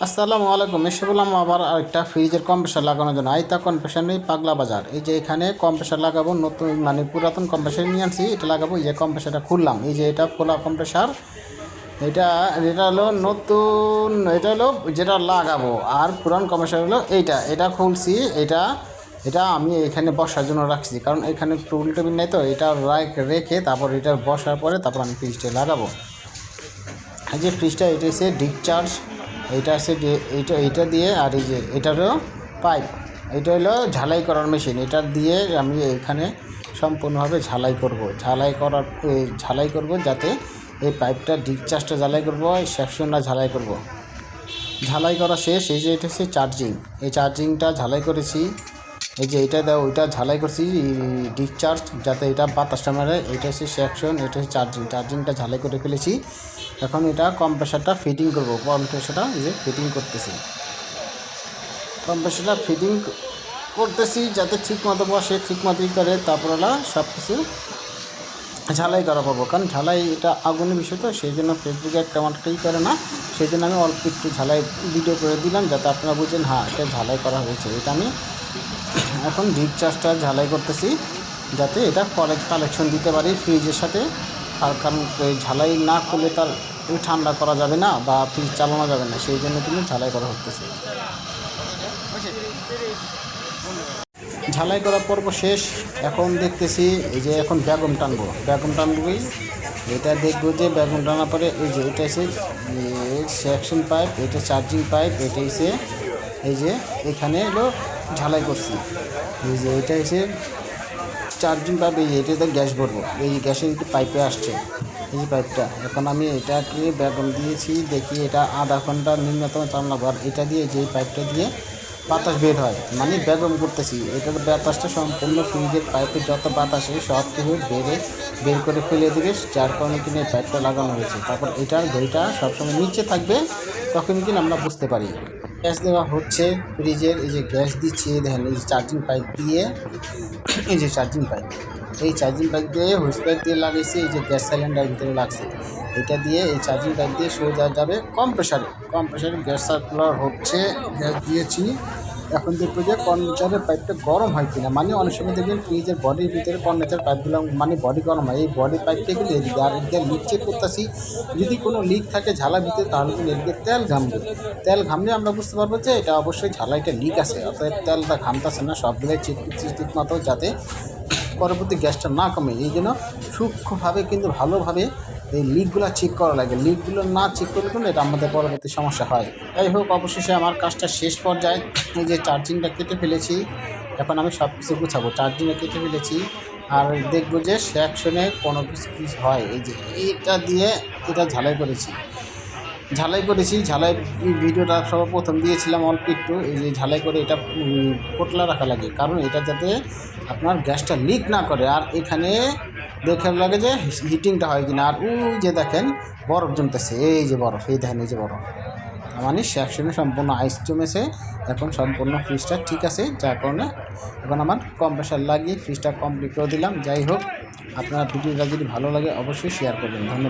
আসসালামু আলাইকুম, এসে বললাম আবার আরেকটা ফ্রিজের কম্প্রেসার লাগানোর জন্য। আইতা কম্প্রেসার নেই, পাগলা বাজার। এই যে এখানে কম্প্রেসার লাগাবো, নতুন মানে পুরাতন কম্প্রেসার নিয়ে আনছি, এটা লাগাবো, এই যে কম্প্রেসারটা খুললাম। এই যে এটা খোলা কম্প্রেসার এটা এটা হলো নতুন, এটা হলো যেটা লাগাবো। আর পুরান কম্প্রেসার হলো এইটা, এটা খুলছি, এটা এটা আমি এখানে বসার জন্য রাখছি। কারণ এখানে টুল টেবিল নেই তো, এটা রাখ- রেখে তারপর এটা বসার পরে তারপর আমি ফ্রিজটা লাগাবো। এই যে ফ্রিজটা এটা হচ্ছে ডিসচার্জ এইটা আছে এইটা এইটা দিয়ে আর এই যে এটারও পাইপ এটা হলো ঝালাই করার মেশিন। এটা দিয়ে আমি এখানে সম্পূর্ণভাবে ঝালাই করব। ঝালাই করার ঝালাই করব যাতে এই পাইপটা ডিসচার্জটা ঝালাই করব সেকশনটা ঝালাই করব। ঝালাই করা শেষ, এই যে এটা হচ্ছে চার্জিং। এই চার্জিংটা ঝালাই করেছি। এই যে এটা দাও, ওইটা ঝালাই করছি ডিসচার্জ যাতে এটা বাতাসটা মারে। এটা হচ্ছে সেকশন, এটা হচ্ছে চার্জিং। চার্জিংটা ঝালাই করে ফেলেছি। এখন এটা কম্প্রেসারটা ফিটিং করব। কম্প্রেসারটা যে ফিটিং করতেছি। কম্প্রেসারটা ফিটিং করতেছি যাতে ঠিক মতো বসে ঠিক মতোই করে, তারপর ওরা সব কিছু ঝালাই করা পাবো। কারণ ঝালাই এটা আগুনের বিষয় তো, সেই জন্য ফেসবুকে একটা তেমনটাই করে না। সেই জন্য আমি অল্প একটু ঝালাই ভিডিও করে দিলাম যাতে আপনারা বুঝেন হ্যাঁ এটা ঝালাই করা হয়েছে। এটা আমি এখন ডিপ চার্জটা ঝালাই করতেছি যাতে এটা কালেকশন দিতে পারি ফ্রিজের সাথে। আর কারণ ঝালাই না করলে তার ওই ঠান্ডা করা যাবে না বা ফ্রিজ চালানো যাবে না, সেই জন্য কিন্তু ঝালাই করা হতেছে ঝালাই করার পর্ব শেষ। এখন দেখতেছি এই যে এখন বেগম টানবো। বেগম টানবই। এটা দেখব যে বেগম টানার পরে এই যে এটা এসে সেকশন পাইপ, এটা চার্জিং পাইপ, এটা এসে এই যে এখানে হলো ঝালাই করছি। এই যে এটা এসে চার্জিং পাইপ, এই যে এটাতে গ্যাস ভরবো। এই গ্যাসের পাইপে আসছে। এই পাইপটা। এখন আমি এটাকে বেগম দিয়েছি, দেখি এটা আধা ঘণ্টা নিম্নতম চালাবো আর এটা দিয়ে যে পাইপটা দিয়ে বাতাস বের হয় মানে বেগম করতেছি। এটার বাতাসটা সম্পূর্ণ ফ্রিজের পাইপের যত বাতাস সব কিছু বেড়ে, বের করে ফেলে দিবে, যার কারণে কিনা পাইপটা লাগানো হয়েছে। তারপর এটার ঘড়িটা সবসময় নিচে থাকবে, তখন কিনা আমরা বুঝতে পারি। গ্যাস দেওয়া হচ্ছে ফ্রিজের, এই যে গ্যাস দিচ্ছে, দেখেন এই চার্জিং পাইপ দিয়ে, এই যে চার্জিং পাইপ এই চার্জিং পাইপ দিয়ে হুইস পাইপ দিয়ে লাগিয়েছি, এই যে গ্যাস সিলিন্ডার ভিতরে লাগছে। এটা দিয়ে এই চার্জিং পাইপ দিয়ে সোজা যাবে কম প্রেশারে কম প্রেশারে গ্যাস সার্কুলার হচ্ছে, গ্যাস দিয়েছি। এখন দেখব যে কন্ডেন্সারের পাইপটা গরম হয় কিনা। মানে অনেক সময় দেখবেন ফ্রিজের বডির ভিতরে কন্ডেন্সার পাইপগুলো মানে বডি গরম হয়। এই বডি পাইপটা কিন্তু এদিকে আর এদিকে লিক চেক করতেছি। যদি কোনো লিক থাকে ঝালার ভিতরে, তাহলে কিন্তু এদিকে তেল ঘামবে। তেল ঘামলে আমরা বুঝতে পারব যে এটা অবশ্যই ঝালাইটা লিক আছে। অর্থাৎ তেলটা ঘামতেছে না, সবগুলোই চেক করছি ঠিক মতো যাতে পরবর্তী গ্যাসটা না কমে। এই জন্য সূক্ষ্মভাবে কিন্তু ভালোভাবে এই লিকগুলো চেক করা লাগে। লিকগুলো না চেক করলে কিন্তু এটা আমাদের পরবর্তী সমস্যা হয়। যাই হোক, অবশেষে আমার কাজটা শেষ পর্যায়ে এই যে চার্জিংটা কেটে ফেলেছি, এখন আমি সব কিছু গুছাবো চার্জিংটা কেটে ফেলেছি আর দেখব যে সেকশনে কোনো কিছু কিছু হয়। এই যে এইটা দিয়ে এটা ঝালাই করেছি। ঝালাই করেছি, ঝালাই ভিডিওটা সর্বপ্রথম দিয়েছিলাম অল্প একটু, এই যে ঝালাই করে এটা পোটলা রাখা লাগে, কারণ এটা যাতে আপনার গ্যাসটা লিক না করে, আর এখানে দেখে লাগে যে হিটিংটা হয় কিনা, আর ওই যে দেখেন, বরফ জমতেছে, এই যে বরফ, এই দেখেন, এই যে বরফ। মানে সেকশনে সম্পূর্ণ আইস জমেছে, এখন সম্পূর্ণ ফ্রিজটা ঠিক আছে, যার কারণে এখন আমার কম্প্রেসার লাগিয়ে ফ্রিজটা কমপ্লিট করে দিলাম। যাই হোক, আপনার ভিডিওটা যদি ভালো লাগে, অবশ্যই শেয়ার করবেন। ধন্যবাদ।